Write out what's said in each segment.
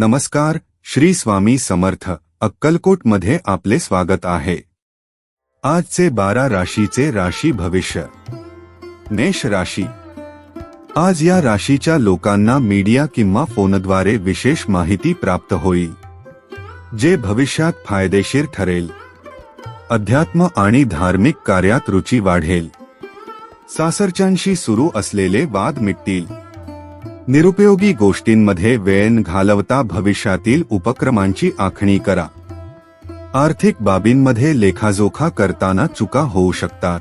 नमस्कार श्री स्वामी समर्थ अक्कलकोटमध्ये आपले स्वागत आहे. आजचे बारा राशीचे राशी भविष्य. मेष राशी. आज या राशीच्या लोकांना मीडिया किंवा फोनद्वारे विशेष माहिती प्राप्त होईल जे भविष्यात फायदेशीर ठरेल. अध्यात्म आणि धार्मिक कार्यात रुची वाढेल. सासरच्यांशी सुरू असलेले वाद मिटतील. निरुपयोगी गोष्टींमध्ये वेळ घालवता भविष्यातील उपक्रमांची आखणी करा. आर्थिक बाबींमध्ये लेखाजोखा करताना चुका होऊ शकतात.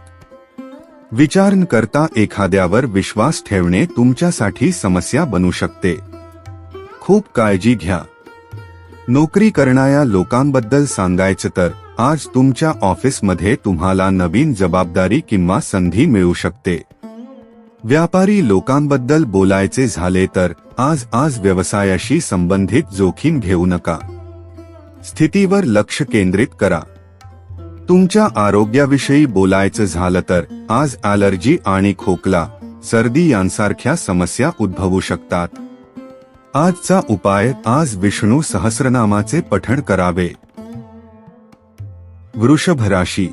विचार न करता एखाद्यावर विश्वास ठेवणे तुमच्यासाठी समस्या बनू शकते. खूप काळजी घ्या. नोकरी करणाऱ्या लोकांबद्दल सांगायचं तर आज तुमच्या ऑफिसमध्ये तुम्हाला नवीन जबाबदारी किंवा संधी मिळू शकते. व्यापारी लोकांबद्दल बोलायचे झाले तर आज आज व्यवसायाशी संबंधित जोखीम घेऊ नका. स्थितीवर लक्ष केंद्रित करा. तुमच्या आरोग्याविषयी बोलायचं झालं तर आज ॲलर्जी आणि खोकला सर्दी यांसारख्या समस्या उद्भवू शकतात. आजचा उपाय आज विष्णू सहस्रनामाचे पठण करावे. वृषभ राशी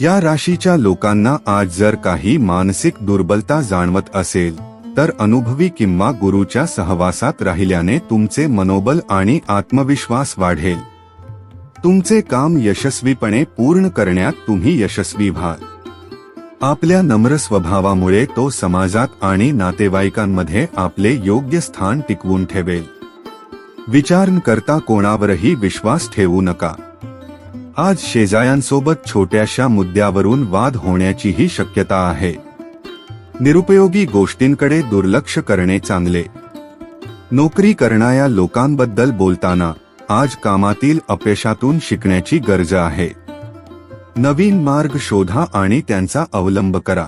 या राशीच्या लोकांना आज जर काही मानसिक दुर्बलता जाणवत असेल तर अनुभवी किंवा गुरुच्या सहवासात राहिल्याने तुमचे मनोबल आणि आत्मविश्वास वाढेल. तुमचे काम यशस्वीपणे पूर्ण करण्यात तुम्ही यशस्वी व्हाल. आपल्या नम्र स्वभावामुळे तो समाजात आणि नातेवाईकांमध्ये आपले योग्य स्थान टिकवून ठेवेल. विचार करता कोणावरही विश्वास ठेवू नका. आज शेजायांसोबत छोट्याशा मुद्द्यावरून वाद होण्याचीही शक्यता आहे. निरुपयोगी गोष्टींकडे दुर्लक्ष करणे चांगले. नोकरी करणाऱ्या लोकांबद्दल बोलताना आज कामातील अपयशातून शिकण्याची गरज आहे. नवीन मार्ग शोधा आणि त्यांचा अवलंब करा.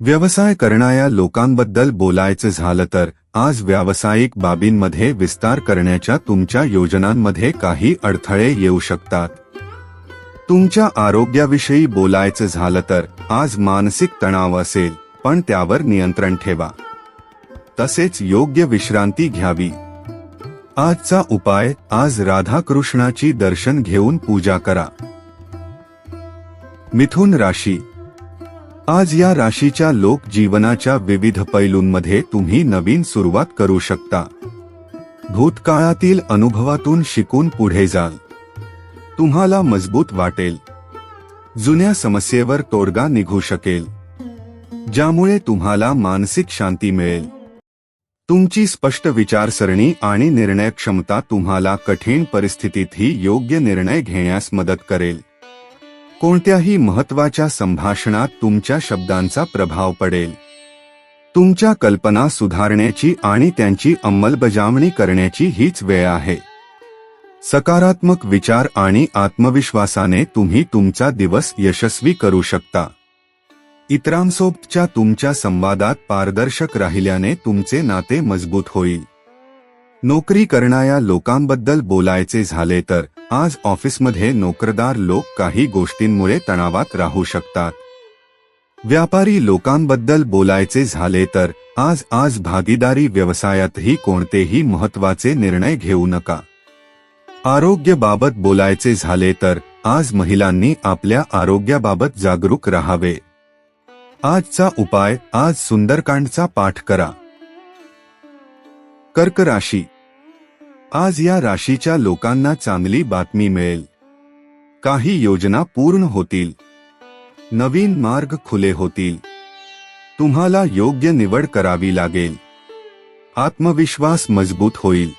व्यवसाय करणाऱ्या लोकांबद्दल बोलायचं झालं तर आज व्यावसायिक बाबींमध्ये विस्तार करण्याच्या तुमच्या योजनांमध्ये काही अडथळे येऊ शकतात. तुमच्या आरोग्याविषयी बोलायचं झालं तर आज मानसिक तणाव असेल पण त्यावर नियंत्रण ठेवा. तसेच योग्य विश्रांती घ्यावी. आजचा उपाय आज राधाकृष्णाची दर्शन घेऊन पूजा करा. मिथुन राशी. आज या राशीच्या लोक जीवनाच्या विविध पैलूंमध्ये तुम्ही नवीन सुरुवात करू शकता. भूतकाळातील अनुभवातून शिकून पुढे जाल. तुम्हाला मजबूत वाटेल. जुन्या समस्येवर तोडगा निघू शकेल. ज्यामुळे तुम्हाला मानसिक शांती मिळेल. तुमची स्पष्ट विचारसरणी आणि निर्णय क्षमता तुम्हाला कठीण परिस्थितीतही योग्य निर्णय घेण्यास मदत करेल. कोणत्याही महत्त्वाच्या संभाषणात तुमच्या शब्दांचा प्रभाव पडेल. तुमच्या कल्पना सुधारण्याची आणि त्यांची अंमलबजावणी करण्याची हीच वेळ आहे. सकारात्मक विचार आणि आत्मविश्वासाने तुम्ही तुमचा दिवस यशस्वी करू शकता. इतरांसोबतच्या तुमच्या संवादात पारदर्शक राहिल्याने तुमचे नाते मजबूत होईल. नोकरी करणाऱ्या लोकांबद्दल बोलायचे झाले तर आज ऑफिसमध्ये नोकरदार लोक काही गोष्टींमुळे तणावात राहू शकतात. व्यापारी लोकांबद्दल बोलायचे झाले तर आज आज भागीदारी व्यवसायातही कोणतेही महत्त्वाचे निर्णय घेऊ नका. आरोग्याबाबत बोलायचे झाले तर आज महिलांनी आपल्या आरोग्याबाबत जागरूक राहावे. आजचा उपाय आज सुंदरकांडचा पाठ करा. कर्क राशी. आज या राशीच्या लोकांना चांगली बातमी मिळेल. काही योजना पूर्ण होतील. नवीन मार्ग खुले होतील. तुम्हाला योग्य निवड करावी लागेल. आत्मविश्वास मजबूत होईल.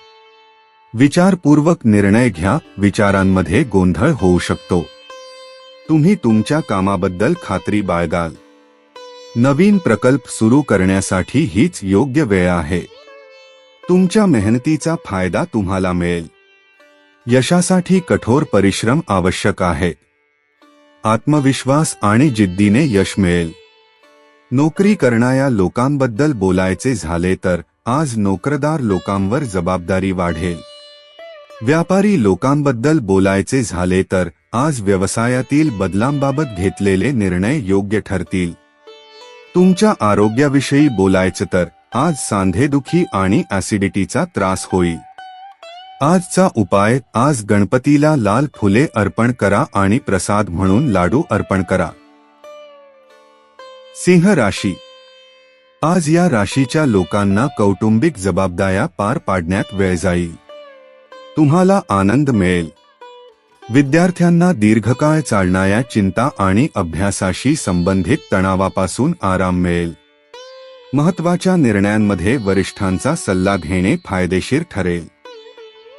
विचारपूर्वक निर्णय घ्या विचारांमध्ये गोंधळ होऊ शकतो. तुम्ही तुमच्या कामाबद्दल खात्री बाळगाल. नवीन प्रकल्प सुरू करण्यासाठी हीच योग्य वेळ आहे. तुमच्या मेहनतीचा फायदा तुम्हाला मिळेल. यशासाठी कठोर परिश्रम आवश्यक आहे. आत्मविश्वास आणि जिद्दीने यश मिळेल. नोकरी करणाऱ्या लोकांबद्दल बोलायचे झाले तर आज नोकरदार लोकांवर जबाबदारी वाढेल. व्यापारी लोकांबद्दल बोलायचे झाले तर आज व्यवसायातील बदलांबाबत घेतलेले निर्णय योग्य ठरतील. तुमच्या आरोग्याविषयी बोलायचं तर आज सांधेदुखी आणि ऍसिडिटीचा त्रास होईल. आजचा उपाय आज गणपतीला लाल फुले अर्पण करा आणि प्रसाद म्हणून लाडू अर्पण करा. सिंह राशी. आज या राशीच्या लोकांना कौटुंबिक जबाबदाऱ्या पार पाडण्यात वेळ जाईल. तुम्हाला आनंद मिळेल. विद्यार्थ्यांना दीर्घकाळ चालणाऱ्या चिंता आणि अभ्यासाशी संबंधित तणावापासून आराम मिळेल. महत्त्वाच्या निर्णयांमध्ये वरिष्ठांचा सल्ला घेणे फायदेशीर ठरेल.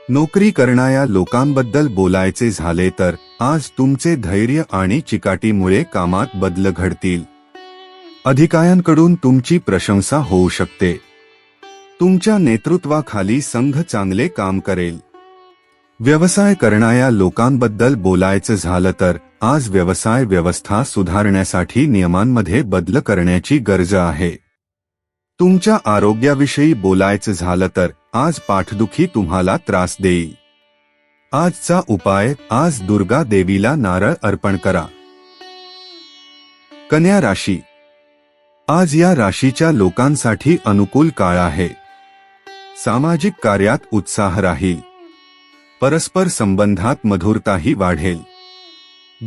नोकरी करणाऱ्या लोकांबद्दल बोलायचे झाले तर आज तुमचे धैर्य आणि चिकाटीमुळे कामात बदल घडतील. अधिकाऱ्यांकडून तुमची प्रशंसा होऊ शकते. तुमच्या नेतृत्वाखाली संघ चांगले काम करेल. व्यवसाय करणाऱ्या लोकांबद्दल बोलायचं झालं तर आज व्यवसाय व्यवस्था सुधारण्यासाठी नियमांमध्ये बदल करण्याची गरज आहे. तुमच्या आरोग्याविषयी बोलायचं झालं तर आज पाठदुखी तुम्हाला त्रास देईल. आजचा उपाय आज दुर्गा देवीला नारळ अर्पण करा. कन्या राशी. आज या राशीच्या लोकांसाठी अनुकूल काळ आहे. सामाजिक कार्यात उत्साह राहील. परस्पर संबंधात मधुरताही वाढेल.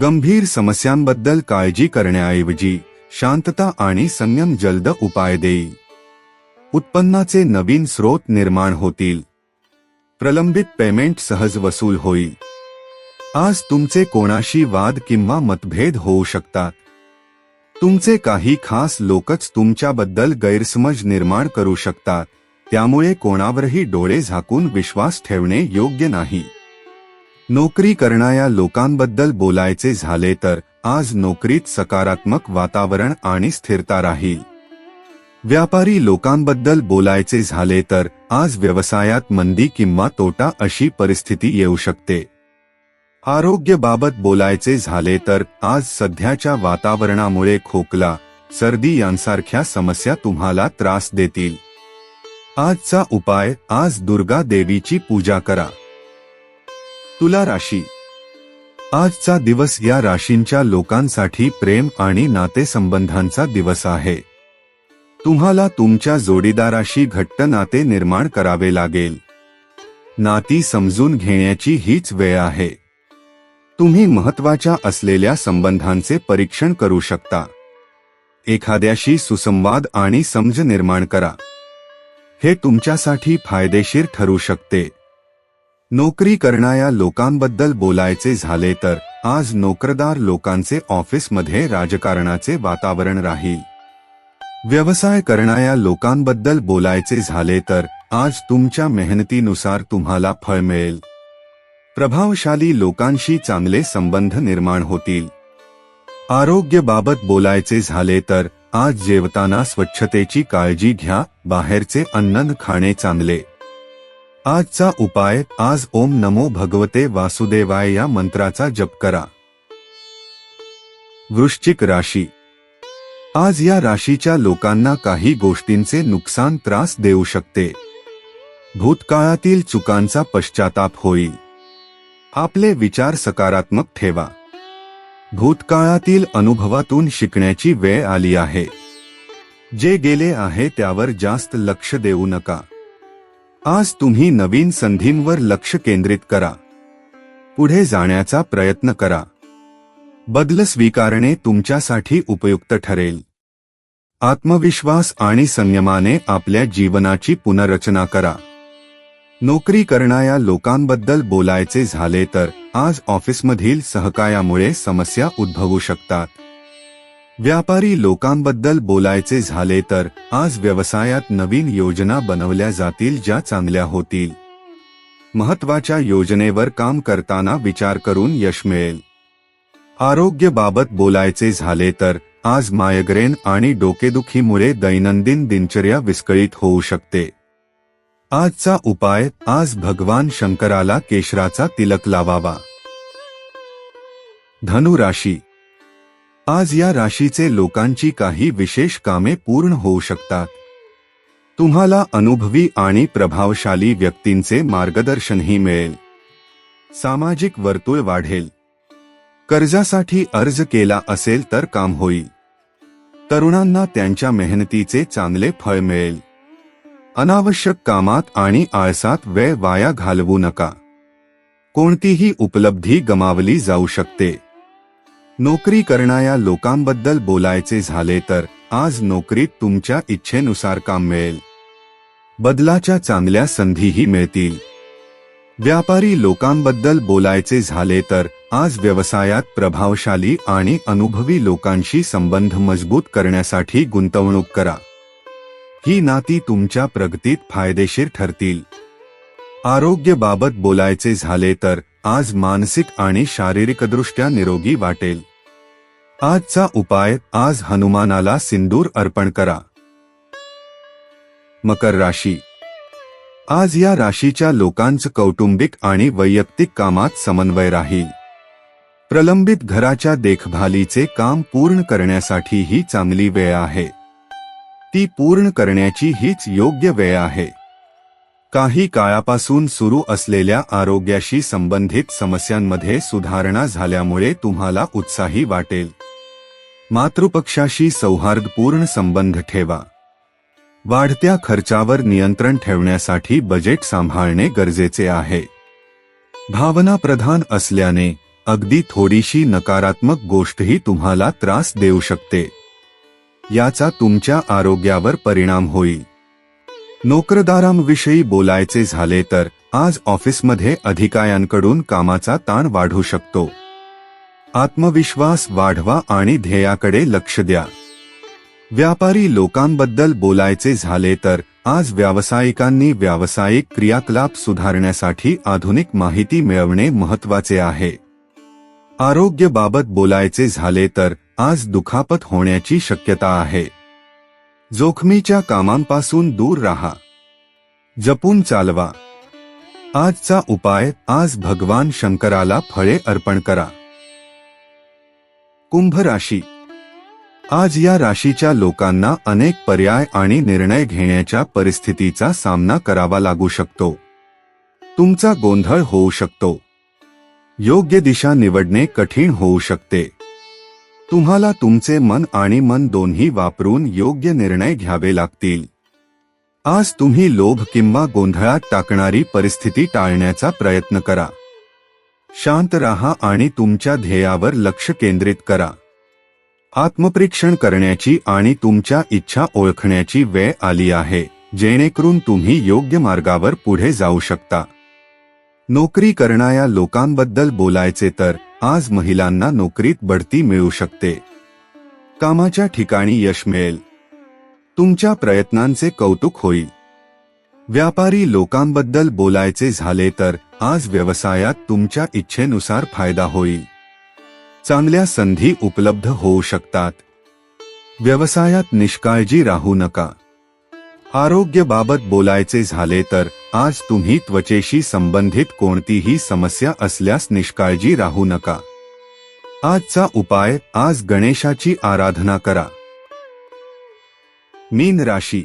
गंभीर समस्यांबद्दल काळजी करण्याऐवजी शांतता आणि संयम जलद उपाय देईल. उत्पन्नाचे नवीन स्रोत निर्माण होतील. प्रलंबित पेमेंट सहज वसूल होईल. आज तुमचे कोणाशी वाद किंवा मतभेद होऊ शकतात. तुमचे काही खास लोकच तुमच्याबद्दल गैरसमज निर्माण करू शकतात. त्यामुळे कोणावरही डोळे झाकून विश्वास ठेवणे योग्य नाही. नोकरी करणाऱ्या लोकांबद्दल बोलायचे झाले तर आज नोकरीत सकारात्मक वातावरण आणि स्थिरता राहील. व्यापारी लोकांबद्दल बोलायचे झाले तर आज व्यवसायात मंदी किंवा तोटा अशी परिस्थिती येऊ शकते. आरोग्यबाबत बोलायचे झाले तर आज सध्याच्या वातावरणामुळे खोकला सर्दी यांसारख्या समस्या तुम्हाला त्रास देतील. आजचा उपाय आज दुर्गा देवीची पूजा करा. तुला राशी. आजचा दिवस या राशींच्या लोकांसाठी प्रेम आणि नातेसंबंधांचा दिवस आहे. तुम्हाला तुमच्या जोडीदाराशी घट्ट नाते निर्माण करावे लागेल. नाती समजून घेण्याची हीच वेळ आहे. तुम्ही महत्त्वाच्या असलेल्या संबंधांचे परीक्षण करू शकता. एखाद्याशी सुसंवाद आणि समज निर्माण करा. हे तुमच्यासाठी फायदेशीर ठरू शकते. नोकरी करणाऱ्या लोकांबद्दल बोलायचे झाले तर आज नोकरदार लोकांचे ऑफिसमध्ये राजकारणाचे वातावरण राहील. व्यवसाय करणाऱ्या लोकांबद्दल बोलायचे झाले तर आज तुमच्या मेहनतीनुसार तुम्हाला फळ मिळेल. प्रभावशाली लोकांशी चांगले संबंध निर्माण होतील. आरोग्याबाबत बोलायचे झाले तर आज जेवताना स्वच्छतेची काळजी घ्या बाहेरचे अन्न खाणे चांगले. आजचा उपाय आज ओम नमो भगवते वासुदेवाय या मंत्राचा जप करा. वृश्चिक राशी. आज या राशीच्या लोकांना काही गोष्टींचे नुकसान त्रास देऊ शकते. भूतकाळातील चुकांचा पश्चाताप होईल. आपले विचार सकारात्मक ठेवा. भूतकाळातील अनुभवातून शिकण्याची वेळ आली आहे. जे गेले आहे त्यावर जास्त लक्ष देऊ नका. आज तुम्ही नवीन संधींवर लक्ष केंद्रित करा. पुढे जाण्याचा प्रयत्न करा. बदल स्वीकारणे तुमच्यासाठी उपयुक्त ठरेल. आत्मविश्वास आणि संयमाने आपल्या जीवनाची पुनर्रचना करा. नोकरी करणाऱ्या लोकांबद्दल बोलायचे झाले तर आज ऑफिसमधील सहकायामुळे समस्या उद्भवू शकतात. व्यापारी लोकांबद्दल बोलायचे झाले तर आज व्यवसायात नवीन योजना बनवल्या जातील ज्या चांगल्या होतील. महत्त्वाच्या योजनेवर काम करताना विचार करून यश मिळेल. आरोग्यबाबत बोलायचे झाले तर आज मायग्रेन आणि डोकेदुखीमुळे दैनंदिन दिनचर्या विस्कळीत होऊ शकते. आजचा उपाय आज भगवान शंकराला केशराचा तिलक लावावा. धनु राशी. आज या राशीचे लोकांची काही विशेष कामे पूर्ण होऊ शकतात. तुम्हाला अनुभवी आणि प्रभावशाली व्यक्तींचे मार्गदर्शनही मिळेल. सामाजिक वर्तुळ वाढेल. कर्जासाठी अर्ज केला असेल तर काम होईल. तरुणांना त्यांच्या मेहनतीचे चांगले फळ मिळेल. अनावश्यक कामात आणि आळसात वेळ वाया घालवू नका. कोणतीही उपलब्धी गमावली जाऊ शकते. नोकरी करणाऱ्या लोकांबद्दल बोलायचे झाले तर आज नोकरीत तुमच्या इच्छेनुसार काम मिळेल. बदलाच्या चांगल्या संधीही मिळतील. व्यापारी लोकांबद्दल बोलायचे झाले तर आज व्यवसायात प्रभावशाली आणि अनुभवी लोकांशी संबंध मजबूत करण्यासाठी गुंतवणूक करा. ही नाती तुमच्या प्रगतीत फायदेशीर ठरतील. आरोग्यबाबत बोलायचे झाले तर आज मानसिक आणि शारीरिकदृष्ट्या निरोगी वाटेल. आजचा उपाय आज हनुमानाला सिंदूर अर्पण करा. मकर राशी. आज या राशीच्या लोकांचं कौटुंबिक आणि वैयक्तिक कामात समन्वय राहील. प्रलंबित घराच्या देखभालीचे काम पूर्ण करण्यासाठी ही चांगली वेळ आहे. ती पूर्ण करण्याची हीच योग्य वेळ आहे. काही काळापासून सुरू असलेल्या आरोग्याशी संबंधित समस्यांमध्ये सुधारणा झाल्यामुळे तुम्हाला उत्साही वाटेल. मातृपक्षाशी सौहार्दपूर्ण संबंध ठेवा. वाढत्या खर्चावर नियंत्रण ठेवण्यासाठी बजेट सांभाळणे गरजेचे आहे. भावना प्रधान असल्याने अगदी थोडीशी नकारात्मक गोष्टही तुम्हाला त्रास देऊ शकते. याचा तुमच्या आरोग्यावर परिणाम होईल. नोकरदारांविषयी बोलायचे झाले तर आज ऑफिसमध्ये अधिकाऱ्यांकडून कामाचा ताण वाढू शकतो. आत्मविश्वास वाढवा आणि ध्येयाकडे लक्ष द्या. व्यापारी लोकांबद्दल बोलायचे झाले तर आज व्यावसायिकांनी व्यावसायिक क्रियाकलाप सुधारण्यासाठी आधुनिक माहिती मिळवणे महत्त्वाचे आहे. आरोग्याबाबत बोलायचे झाले तर आज दुखापत होण्याची शक्यता आहे. जोखमीच्या कामांपासून दूर राहा. जपून चालवा. आजचा उपाय आज भगवान शंकराला फळे अर्पण करा. कुंभ राशी. आज या राशीच्या लोकांना अनेक पर्याय आणि निर्णय घेण्याच्या परिस्थितीचा सामना करावा लागू शकतो. तुमचा गोंधळ होऊ शकतो. योग्य दिशा निवडणे कठीण होऊ शकते. तुम्हाला तुमचे मन आणि मन दोन्ही वापरून योग्य निर्णय घ्यावे लागतील. आज तुम्ही लोभ किंवा गोंधळात टाकणारी परिस्थिती टाळण्याचा प्रयत्न करा. शांत राहा आणि तुमच्या ध्येयावर लक्ष केंद्रित करा. आत्मपरीक्षण करण्याची आणि तुमच्या इच्छा ओळखण्याची वेळ आली आहे जेणेकरून तुम्ही योग्य मार्गावर पुढे जाऊ शकता. नोकरी करणाऱ्या लोकांबद्दल बोलायचे तर आज महिलांना नोकरीत बढती मिळू शकते. कामाच्या ठिकाणी यश मिळेल. तुमच्या प्रयत्नांचे कौतुक होईल. व्यापारी लोकांबद्दल बोलायचे झाले तर आज व्यवसायात तुमच्या इच्छेनुसार फायदा होईल. चांगल्या संधी उपलब्ध होऊ शकतात. व्यवसायात निष्काळजी राहू नका. आरोग्याबाबत बोलायचे झाले तर आज तुम्ही त्वचेशी संबंधित कोणतीही समस्या असल्यास निष्काळजी राहू नका. आजचा उपाय आज गणेशाची आराधना करा. मीन राशी.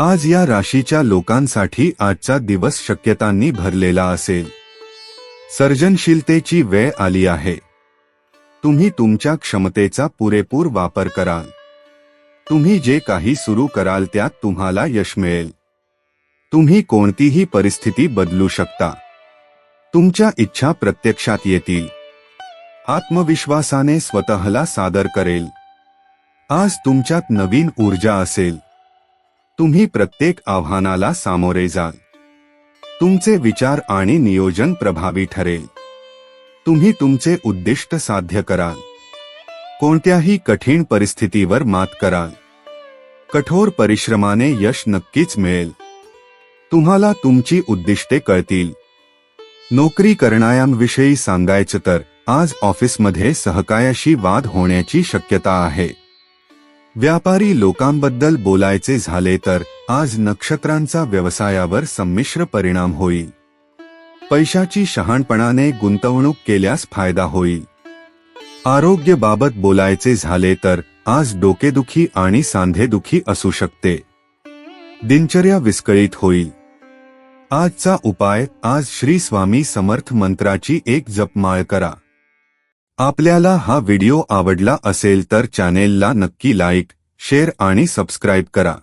आज या राशीच्या लोकांसाठी आजचा दिवस शक्यतांनी भरलेला असेल. सर्जनशीलतेची वेळ आली आहे. तुम्ही तुमच्या क्षमतेचा पुरेपूर वापर कराल. तुम्ही जे काही सुरू कराल त्यात तुम्हाला यश मिळेल. तुम्ही कोणतीही परिस्थिती बदलू शकता. तुमच्या इच्छा प्रत्यक्षात येतील. आत्मविश्वासाने स्वतःला सादर करेल. आज तुमच्यात नवीन ऊर्जा असेल. तुम्ही प्रत्येक आव्हानाला सामोरे जाल. तुमचे विचार आणि नियोजन प्रभावी ठरेल. तुम्ही तुमचे उद्दिष्ट साध्य कराल. कोणत्याही कठीण परिस्थितीवर मात कराल. कठोर परिश्रमाने यश नक्कीच मिळेल. तुम्हाला तुमची उद्दिष्टे कळतील. नोकरी करणाऱ्यांविषयी सांगायचं तर आज ऑफिसमध्ये सहकायाशी वाद होण्याची शक्यता आहे. व्यापारी लोकांबद्दल बोलायचे झाले तर आज नक्षत्रांचा व्यवसायावर संमिश्र परिणाम होईल. पैशाची शहाणपणाने गुंतवणूक केल्यास फायदा होईल. आरोग्याबाबत बोलायचे झाले तर आज डोकेदुखी आणि सांधेदुखी असू शकते. दिनचर्या विस्कळीत होईल. आजचा उपाय आज श्री स्वामी समर्थ मंत्राची एक जपमाळ करा. आपल्याला हा व्हिडिओ आवडला असेल तर चॅनेलला नक्की लाईक शेअर आणि सबस्क्राईब करा.